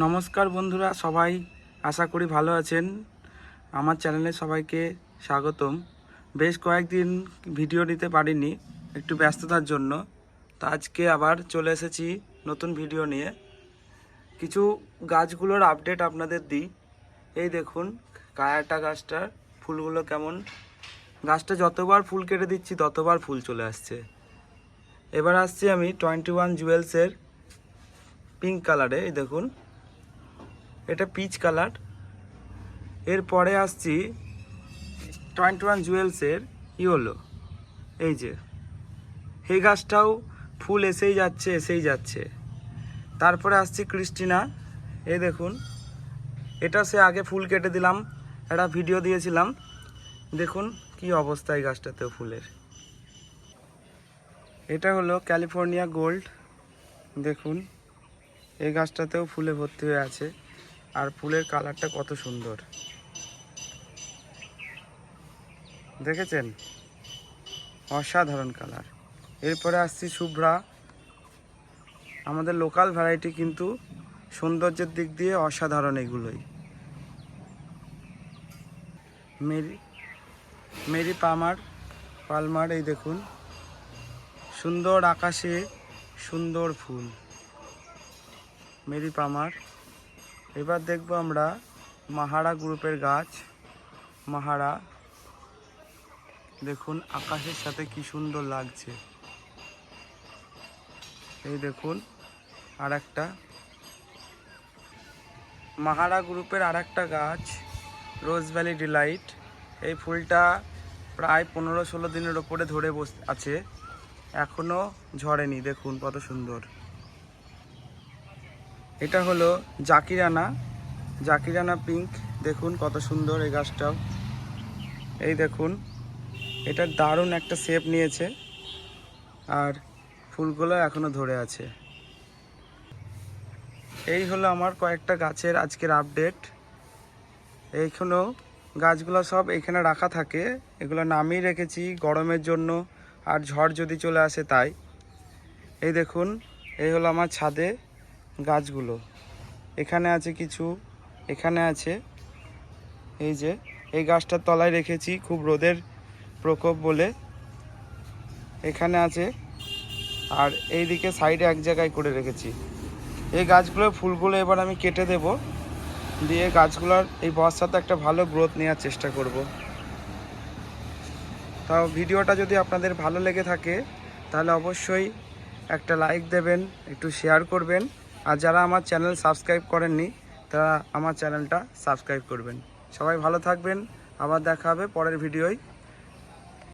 নমস্কার বন্ধুরা, সবাই আশা করি ভালো আছেন। আমার চ্যানেলে সবাইকে স্বাগতম। বেশ কয়েকদিন ভিডিও নিতে পারিনি, একটু ব্যস্ততার জন্য। তো আজকে আবার চলে এসেছি নতুন ভিডিও নিয়ে। কিছু গাছগুলোর আপডেট আপনাদের দিই। এই দেখুন, কায়াটা গাছটার ফুলগুলো কেমন। গাছটা যতবার ফুল কেটে দিচ্ছি, ততবার ফুল চলে আসছে। এবার আসছি আমি টোয়েন্টি ওয়ান জুয়েলসের পিঙ্ক কালারে এই দেখুন। এটা পিচ কালার এরপরে আসছি টোয়েন্টি ওয়ান জুয়েলসের ইয়োলো। এই যে, এই গাছটাও ফুল এসেই যাচ্ছে এসেই যাচ্ছে। তারপরে আসছি ক্রিস্টিনা, এই দেখুন, এটা সে আগে ফুল কেটে দিলাম, একটা ভিডিও দিয়েছিলাম। দেখুন কি অবস্থা এই গাছটাতেও ফুলের। এটা হলো ক্যালিফোর্নিয়া গোল্ড। দেখুন, এই গাছটাতেও ফুলে ভর্তি হয়ে আছে। আর ফুলের কালারটা কত সুন্দর। দেখেছেন? অসাধারণ কালার। এরপরে আসছি শুভ্রা। আমাদের লোকাল ভ্যারাইটি কিন্তু সৌন্দর্যের দিক দিয়ে অসাধারণ এগুলোই। মেরি মেরি পামার, পালমার, এই দেখুন। সুন্দর আকাশে সুন্দর ফুল। মেরি পামার। এবার দেখব আমরা মাহারা গ্রুপের গাছ। মাহারা, দেখুন আকাশের সাথে কি সুন্দর লাগছে। এই দেখুন আর একটা মাহারা গ্রুপের আর একটা গাছ, রোজ ভ্যালি ডিলাইট। এই ফুলটা প্রায় পনেরো ষোলো দিনের ওপরে ধরে বস আছে। এখনও ঝরেনি, দেখুন কত সুন্দর। এটা হলো জাকিরানা। জাকিরানা পিঙ্ক দেখুন কত সুন্দর এই গাছটাও। এই দেখুন, এটা দারুণ একটা শেপ নিয়েছে। আর ফুলগুলো এখনও ধরে আছে। এই হলো আমার কয়েকটা গাছের আজকের আপডেট এইখানেও গাছগুলো সব এখানে রাখা থাকে। এগুলো নামিয়ে রেখেছি গরমের জন্য, আর ঝড় যদি চলে আসে তাই। এই দেখুন, এই হলো আমার ছাদে। গাছগুলো। এখানে আছে কিছু, এখানে আছে, এই যে, এই গাছটার তলায় রেখেছি খুব রোদের প্রকোপ বলে। এখানে আছে, আর এই দিকে সাইডে এক জায়গায় করে রেখেছি। এই গাছগুলোর ফুলগুলো এবার আমি কেটে দেব। দিয়ে গাছগুলোর এই বর্ষাতে একটা ভালো গ্রোথ নেওয়ার চেষ্টা করব। তাও ভিডিওটা যদি আপনাদের ভালো লেগে থাকে, তাহলে অবশ্যই একটা লাইক দেবেন, একটু শেয়ার করবেন। আর যারা আমার চ্যানেল সাবস্ক্রাইব করেননি, তারা আমার চ্যানেলটা সাবস্ক্রাইব করবেন। সবাই ভালো থাকবেন। আবার দেখা হবে পরের ভিডিওয়।